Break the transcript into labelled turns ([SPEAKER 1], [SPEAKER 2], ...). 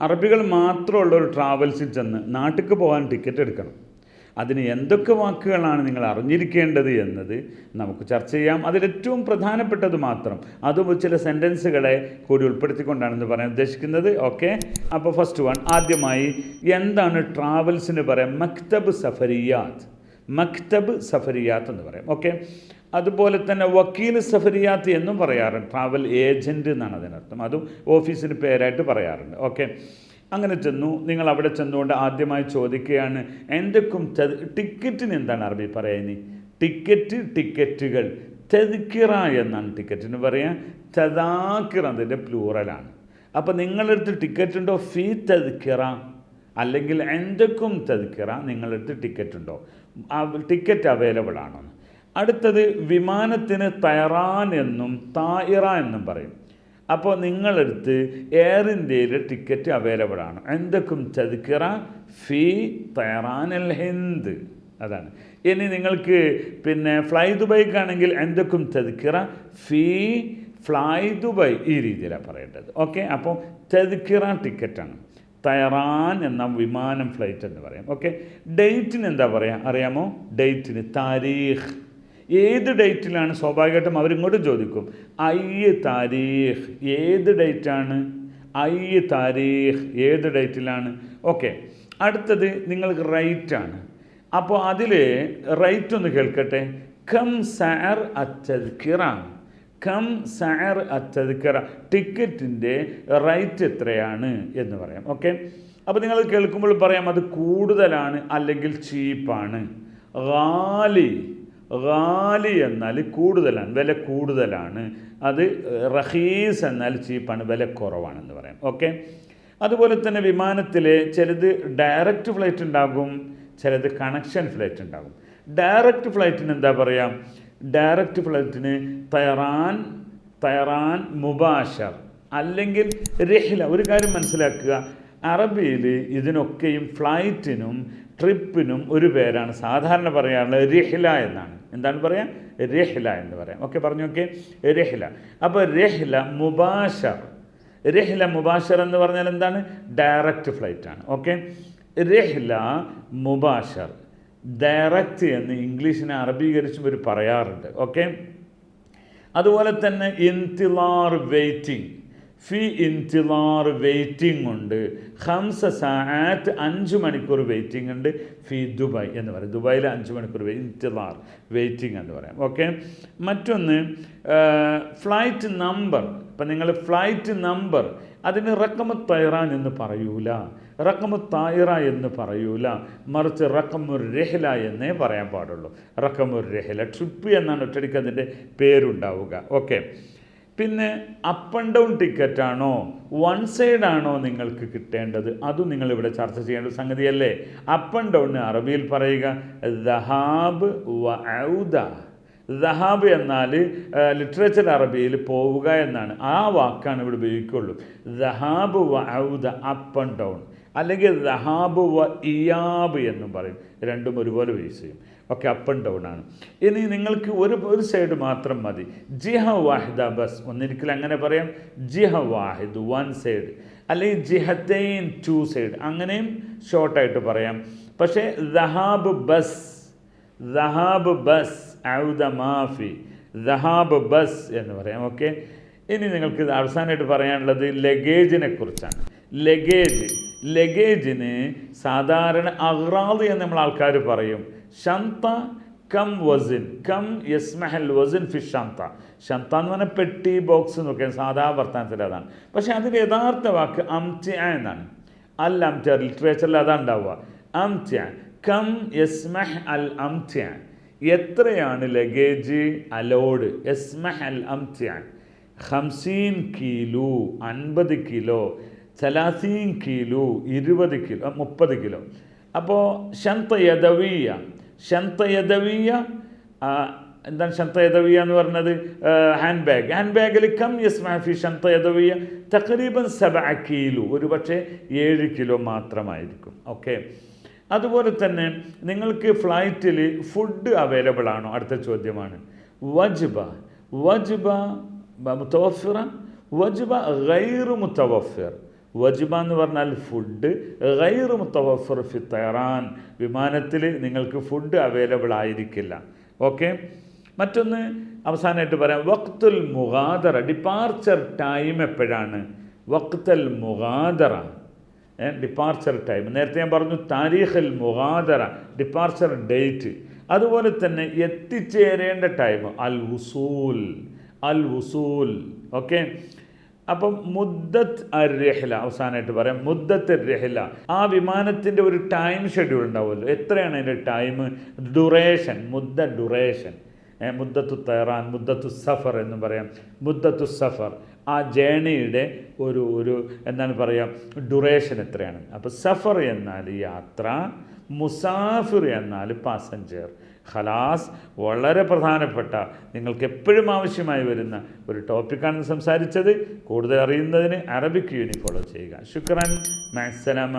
[SPEAKER 1] അറബികൾ മാത്രമുള്ള ഒരു ട്രാവൽസിൽ ചെന്ന് നാട്ടിലേക്ക് പോകാൻ ടിക്കറ്റ് എടുക്കണം. അതിന് എന്തൊക്കെ വാക്കുകളാണ് നിങ്ങൾ അറിഞ്ഞിരിക്കേണ്ടത് എന്നത് നമുക്ക് ചർച്ച ചെയ്യാം. അതിലേറ്റവും പ്രധാനപ്പെട്ടത് മാത്രം അതും ചില സെന്റൻസുകളെ കൂടി ഉൾപ്പെടുത്തിക്കൊണ്ടാണെന്ന് പറയാൻ ഉദ്ദേശിക്കുന്നത്. ഓക്കെ അപ്പോൾ ഫസ്റ്റ് വൺ ആദ്യമായി എന്താണ് ട്രാവൽസിന് പറയാം? മക്തബ് സഫരിയാത്ത്. മക്തബ് സഫരിയാത്ത് എന്ന് പറയും. ഓക്കെ? അതുപോലെ തന്നെ വക്കീൽ സഫരിയാത്ത് എന്നും പറയാറുണ്ട്. ട്രാവൽ ഏജന്റ് എന്നാണ് അതിനർത്ഥം. അതും ഓഫീസിന് പേരായിട്ട് പറയാറുണ്ട്. ഓക്കെ? അങ്ങനെ ചെന്നു. നിങ്ങൾ അവിടെ ചെന്നുകൊണ്ട് ആദ്യമായി ചോദിക്കുകയാണ് എന്തൊക്കും ടിക്കറ്റിന് എന്താണ് അറബി പറയുന്നത് ടിക്കറ്റ് ടിക്കറ്റുകൾ. തെതിക്കിറ എന്നാണ് ടിക്കറ്റിന് പറയുക തെതാക്കിറ അതിന്റെ പ്ലൂറലാണ് അപ്പോൾ നിങ്ങളെടുത്ത് ടിക്കറ്റ് ഉണ്ടോ ഫീ തെതിക്കിറ അല്ലെങ്കിൽ എന്തൊക്കും തെതിക്കിറ നിങ്ങളെടുത്ത് ടിക്കറ്റ് ഉണ്ടോ ടിക്കറ്റ് അവൈലബിൾ ആണോ. അടുത്തത് വിമാനത്തിന് തയറാൻ എന്നും തായിറ എന്നും പറയും. അപ്പോൾ നിങ്ങളെടുത്ത് എയർ ഇന്ത്യയിൽ ടിക്കറ്റ് അവൈലബിൾ ആണ്. എന്തൊക്കും ചതുക്കിറ ഫീ തയറാൻ അൽ ഹിന്ദ്. അതാണ്. ഇനി നിങ്ങൾക്ക് പിന്നെ ഫ്ലൈ ദുബൈക്കാണെങ്കിൽ എന്തൊക്കും ചതുക്കിറ ഫീ ഫ്ലൈ ദുബൈ ഈ രീതിയിലാണ് പറയേണ്ടത്. ഓക്കെ അപ്പോൾ ചതുക്കിറ ടിക്കറ്റാണ് തയറാൻ എന്ന വിമാനം ഫ്ലൈറ്റ് എന്ന് പറയാം. ഓക്കെ ഡേറ്റിന് എന്താ പറയുക അറിയാമോ? ഡേറ്റിന് താരീഖ്. ഏത് ഡേറ്റിലാണ് സ്വാഭാവികമായിട്ടും അവരിങ്ങോട്ട് ചോദിക്കും. ഐ താരീഖ്. ഏത് ഡേറ്റാണ് ഐ താരീഖ്. ഏത് ഡേറ്റിലാണ് ഓക്കെ അടുത്തത് നിങ്ങൾക്ക് റൈറ്റാണ് അപ്പോൾ അതിൽ റൈറ്റ് ഒന്ന് കേൾക്കട്ടെ. കം സാർ അത്തദ്ക്കിറ കം സാർ അത്തദ്ക്കിറ ടിക്കറ്റിന്റെ റേറ്റ് എത്രയാണ് എന്ന് പറയാം. ഓക്കെ? അപ്പോൾ നിങ്ങൾ കേൾക്കുമ്പോൾ പറയാം അത് കൂടുതലാണ് അല്ലെങ്കിൽ ചീപ്പാണ്. റാലി റാലി എന്നാൽ കൂടുതലാണ് വില കൂടുതലാണ്. അത് റഹീസ് എന്നാൽ ചീപ്പാണ് വില കുറവാണെന്ന് പറയാം. ഓക്കെ? അതുപോലെ തന്നെ വിമാനത്തിൽ ചിലത് ഡയറക്റ്റ് ഫ്ലൈറ്റ് ഉണ്ടാകും ചിലത് കണക്ഷൻ ഫ്ലൈറ്റ് ഉണ്ടാകും. ഡയറക്റ്റ് ഫ്ലൈറ്റിന് എന്താ പറയുക ഡയറക്റ്റ് ഫ്ലൈറ്റിന് തയറാൻ തയറാൻ മുബാഷർ അല്ലെങ്കിൽ രഹില. ഒരു കാര്യം മനസ്സിലാക്കുക. അറബിയിൽ ഇതിനൊക്കെയും ഫ്ലൈറ്റിനും ട്രിപ്പിനും ഒരു പേരാണ്. സാധാരണ പറയാറുള്ളത് രഹില എന്നാണ്. എന്താണ് പറയാം? രഹില എന്ന് പറയാം. ഓക്കെ പറഞ്ഞു ഓക്കെ രഹില. അപ്പോൾ രഹില മുബാഷർ. രഹില മുബാഷർ എന്ന് പറഞ്ഞാൽ എന്താണ്? ഡയറക്റ്റ് ഫ്ലൈറ്റാണ് ഓക്കെ രഹില മുബാഷർ. ഡയറക്റ്റ് എന്ന് ഇംഗ്ലീഷിനെ അറബീകരിച്ചും ഒരു പറയാറുണ്ട്. ഓക്കെ അതുപോലെ തന്നെ ഇൻതിലാർ വെയ്റ്റിംഗ്. ഫി ഇൻതിലാർ വെയിറ്റിംഗ് ഉണ്ട്. ഹംസ സാറ്റ് അഞ്ച് മണിക്കൂർ വെയിറ്റിംഗ് ഉണ്ട്. ഫി ദുബായ് എന്ന് പറയും. ദുബായിൽ അഞ്ച് മണിക്കൂർ ഇൻതിലാർ വെയിറ്റിംഗ് എന്ന് പറയാം. ഓക്കെ മറ്റൊന്ന് ഫ്ലൈറ്റ് നമ്പർ ഇപ്പം നിങ്ങൾ ഫ്ലൈറ്റ് നമ്പർ അതിന് റക്കമ തൈറാൻ എന്ന് പറയൂല. റക്കമ തായിറ എന്ന് പറയൂല. മറിച്ച് റക്കമുർ രഹല എന്നേ പറയാൻ പാടുള്ളൂ. റക്കമുർ രഹല ട്രിപ്പ് എന്നാണ് ഒറ്റടിക്ക് അതിന്റെ പേരുണ്ടാവുക. ഓക്കെ പിന്നെ അപ്പ് ആൻഡ് ഡൗൺ ടിക്കറ്റ് ആണോ? വൺ സൈഡ് ആണോ നിങ്ങൾക്ക് കിട്ടേണ്ടത്? അതും നിങ്ങൾ ഇവിടെ ചർച്ച ചെയ്യേണ്ട സംഗതിയല്ലേ? അപ്പ് ആൻഡ് ഡൗൺ അറബിയിൽ പറയുക ദഹാബ് വ ഔദ. ദഹാബ് എന്നാൽ ലിറ്ററേച്ചർ അറബിയിൽ പോവുക എന്നാണ്. ആ വാക്കാണ് ഇവിടെ ഉപയോഗിക്കുള്ളൂ ദഹാബ് വ ഔദ അപ്പ് ആൻഡ് ഡൗൺ. അല്ലെങ്കിൽ ദഹാബ് വ ഇയാബ് എന്നും പറയും. രണ്ടും ഒരുപോലെ യൂസ് ചെയ്യും. ഒക്കെ അപ്പ് ആൻഡ് ഡൗൺ ആണ്. ഇനി നിങ്ങൾക്ക് ഒരു ഒരു സൈഡ് മാത്രം മതി. ജിഹ വാഹിദ ബസ്. ഒന്നിരിക്കൽ അങ്ങനെ പറയാം. ജിഹ വാഹിദ് വൺ സൈഡ് അല്ലെങ്കിൽ ജിഹത്തൈൻ ടു സൈഡ് അങ്ങനെയും ഷോർട്ടായിട്ട് പറയാം. പക്ഷേ ദഹാബ് ബസ്. ദഹാബ് ബസ്. ഔദ മാഫി ദഹാബ് ബസ് എന്ന് പറയാം. ഓക്കെ? ഇനി നിങ്ങൾക്ക് അവസാനമായിട്ട് പറയാനുള്ളത് ലഗേജിനെ കുറിച്ചാണ്. ലഗേജ് ലഗേജിന് സാധാരണ അഹ്റാദ് എന്ന് നമ്മൾ ആൾക്കാർ പറയും. ഷന്ത കം വസിൻ കം യസ്മഹൽ വസിൻ ഫി ഷന്ത ഷന്ത എന്ന് പറഞ്ഞാൽ പെട്ടി ബോക്സ് എന്നൊക്കെ സാധാ വർത്തമാനത്തിൽ അതാണ്. പക്ഷേ അതിന്റെ യഥാർത്ഥ വാക്ക് അംച്ച എന്നാണ്. അൽ അംത്യ ലിറ്ററേച്ചറിൽ അതാണ് ഉണ്ടാവുക. അംത്യ കം യസ്മഹ് അൽ അംത്യ. എത്രയാണ് ലഗേജ് അലോഡ്. എസ്മഹൽ അൽ അംത്യ ഹംസീൻ കിലോ അൻപത് കിലോ സലാസീൻ കിലോ ഇരുപത് കിലോ മുപ്പത് കിലോ. അപ്പോൾ ശന്തയദവീയ. ശന്തയദവീയ എന്താണ് ശന്തയദവീയ യദവിയ എന്ന് പറഞ്ഞത്? ഹാൻഡ് ബാഗ് ഹാൻഡ് ബാഗിൽ കം യസ് മാഫി ശന്തയദവീയ? യദവിയ തക്രീബൻ സബ കിലോ. ഒരു പക്ഷേ ഏഴ് കിലോ മാത്രമായിരിക്കും. ഓക്കെ. അതുപോലെ തന്നെ നിങ്ങൾക്ക് ഫ്ലൈറ്റിൽ ഫുഡ് അവൈലബിൾ ആണോ? അടുത്ത ചോദ്യമാണ്. വജ്ബ. വജ്ബ മുത്തവഫിറ വജ്ബ ഗൈർ മുത്തവഫിർ. വജ്ബ എന്ന് പറഞ്ഞാൽ ഫുഡ് ഗൈർ മുത്തവഫർ ഫി തയറാൻ വിമാനത്തിൽ നിങ്ങൾക്ക് ഫുഡ് അവൈലബിൾ ആയിരിക്കില്ല. ഓക്കെ മറ്റൊന്ന് അവസാനമായിട്ട് പറയാം. വക്തുൽ മുഗാദറ ഡിപ്പാർച്ചർ ടൈം എപ്പോഴാണ്? വക്തൽ മുഗാദറ ഡിപ്പാർച്ചർ ടൈം നേരത്തെ ഞാൻ പറഞ്ഞു താരീഖൽ മുഗാദറ ഡിപ്പാർച്ചർ ഡേറ്റ് അതുപോലെ തന്നെ എത്തിച്ചേരേണ്ട ടൈം അൽ ഉസൂൽ അൽ ഉസൂൽ ഓക്കെ അപ്പം മുദ്ദത്ത് അർ രഹ്ല അവസാനമായിട്ട് പറയാം മുദ്ദത്ത് രഹ്ല ആ വിമാനത്തിന്റെ ഒരു ടൈം ഷെഡ്യൂൾ ഉണ്ടാവുമല്ലോ. എത്രയാണ് അതിന്റെ ടൈം ഡ്യൂറേഷൻ മുദ്ദ ഡ്യൂറേഷൻ മുദ്ദത്തു തൈറാൻ മുദ്ദത്തു സഫർ എന്ന് പറയാം. മുദ്ദത്തു സഫർ. ആ ജേണിയുടെ ഒരു ഒരു എന്താണ് പറയുക ഡ്യൂറേഷൻ എത്രയാണ്? അപ്പോൾ സഫർ എന്നാൽ യാത്ര മുസാഫിർ എന്നാൽ പാസഞ്ചർ ഖലാസ് വളരെ പ്രധാനപ്പെട്ട നിങ്ങൾക്ക് എപ്പോഴും ആവശ്യമായി വരുന്ന ഒരു ടോപ്പിക്കാണ് സംസാരിച്ചത്. കൂടുതൽ അറിയുന്നതിന് അറബിക് യൂണി ഫോളോ ചെയ്യുക. ശുക്രൻ മാക്സലാമ.